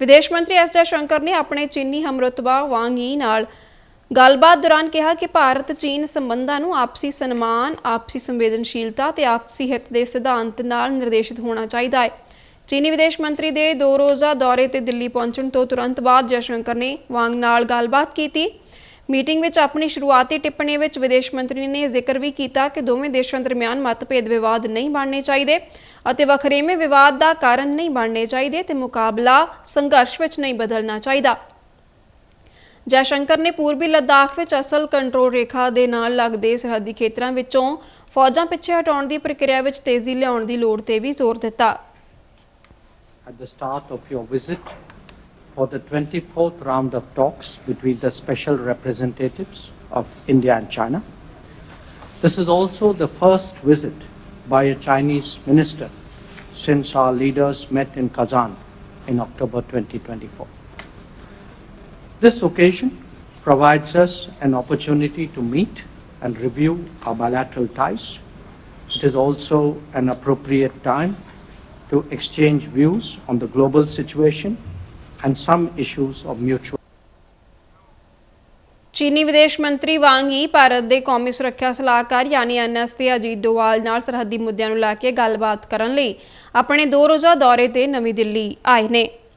ਵਿਦੇਸ਼ ਮੰਤਰੀ ਐਸ ਜੈਸ਼ੰਕਰ ਨੇ ਆਪਣੇ ਚੀਨੀ ਹਮਰਤਬਾ ਵਾਂਗ ਯੀ ਨਾਲ ਗੱਲਬਾਤ ਦੌਰਾਨ ਕਿਹਾ ਕਿ ਭਾਰਤ ਚੀਨ ਸੰਬੰਧਾਂ ਨੂੰ ਆਪਸੀ ਸਨਮਾਨ, ਆਪਸੀ ਸੰਵੇਦਨਸ਼ੀਲਤਾ ਤੇ ਆਪਸੀ ਹਿੱਤ ਦੇ ਸਿਧਾਂਤ ਨਾਲ ਨਿਰਦੇਸ਼ਿਤ ਹੋਣਾ ਚਾਹੀਦਾ ਹੈ। ਚੀਨੀ ਵਿਦੇਸ਼ ਮੰਤਰੀ ਦੇ ਦੋ ਰੋਜ਼ਾ ਦੌਰੇ ਤੇ ਦਿੱਲੀ ਪਹੁੰਚਣ ਤੋਂ ਤੁਰੰਤ ਬਾਅਦ ਜੈਸ਼ੰਕਰ ਨੇ ਵਾਂਗ ਨਾਲ ਗੱਲਬਾਤ ਕੀਤੀ। ਮੀਟਿੰਗ ਵਿੱਚ ਆਪਣੀ ਸ਼ੁਰੂਆਤੀ ਟਿੱਪਣੀ ਵਿੱਚ ਵਿਦੇਸ਼ ਮੰਤਰੀ ਨੇ ਜ਼ਿਕਰ ਵੀ ਕੀਤਾ ਕਿ ਦੋਵੇਂ ਦੇਸ਼ਾਂ ਦਰਮਿਆਨ ਮਤਭੇਦ ਵਿਵਾਦ ਨਹੀਂ ਬਣਨੇ ਚਾਹੀਦੇ ਅਤੇ ਵਖਰੇਵੇਂ ਵਿਵਾਦ ਦਾ ਕਾਰਨ ਨਹੀਂ ਬਣਨੇ ਚਾਹੀਦੇ ਤੇ ਮੁਕਾਬਲਾ ਸੰਘਰਸ਼ ਵਿੱਚ ਨਹੀਂ ਬਦਲਣਾ ਚਾਹੀਦਾ। ਜੈਸ਼ੰਕਰ ਨੇ ਪੂਰਬੀ ਲਦਾਖ ਵਿੱਚ ਅਸਲ ਕੰਟਰੋਲ ਰੇਖਾ ਦੇ ਨਾਲ ਲੱਗਦੇ ਸਰਹੱਦੀ ਖੇਤਰਾਂ ਵਿੱਚੋਂ ਫੌਜਾਂ ਪਿੱਛੇ ਹਟਾਉਣ ਦੀ ਪ੍ਰਕਿਰਿਆ ਵਿੱਚ ਤੇਜ਼ੀ ਲਿਆਉਣ ਦੀ ਲੋੜ ਤੇ ਵੀ ਜ਼ੋਰ ਦਿੱਤਾ। at the start of your visit for the 24th round of talks between the special representatives of India and China. This is also the first visit by a Chinese minister since our leaders met in Kazan in October 2024. This occasion provides us an opportunity to meet and review our bilateral ties. It is also an appropriate time to exchange views on the global situation and some issues of mutual ਚੀਨੀ ਵਿਦੇਸ਼ ਮੰਤਰੀ ਵਾਂਗ ਯੀ ਭਾਰਤ ਦੇ ਕੌਮੀ ਸੁਰੱਖਿਆ ਸਲਾਹਕਾਰ ਯਾਨੀ NS ਦੇ ਅਜੀਤ ਡੋਵਾਲ ਨਾਲ ਸਰਹੱਦੀ ਮੁੱਦਿਆਂ ਨੂੰ ਲੈ ਕੇ ਗੱਲਬਾਤ ਕਰਨ ਲਈ ਆਪਣੇ ਦੋ ਰੋਜ਼ਾ ਦੌਰੇ ਤੇ ਨਵੀਂ ਦਿੱਲੀ ਆਏ ਨੇ।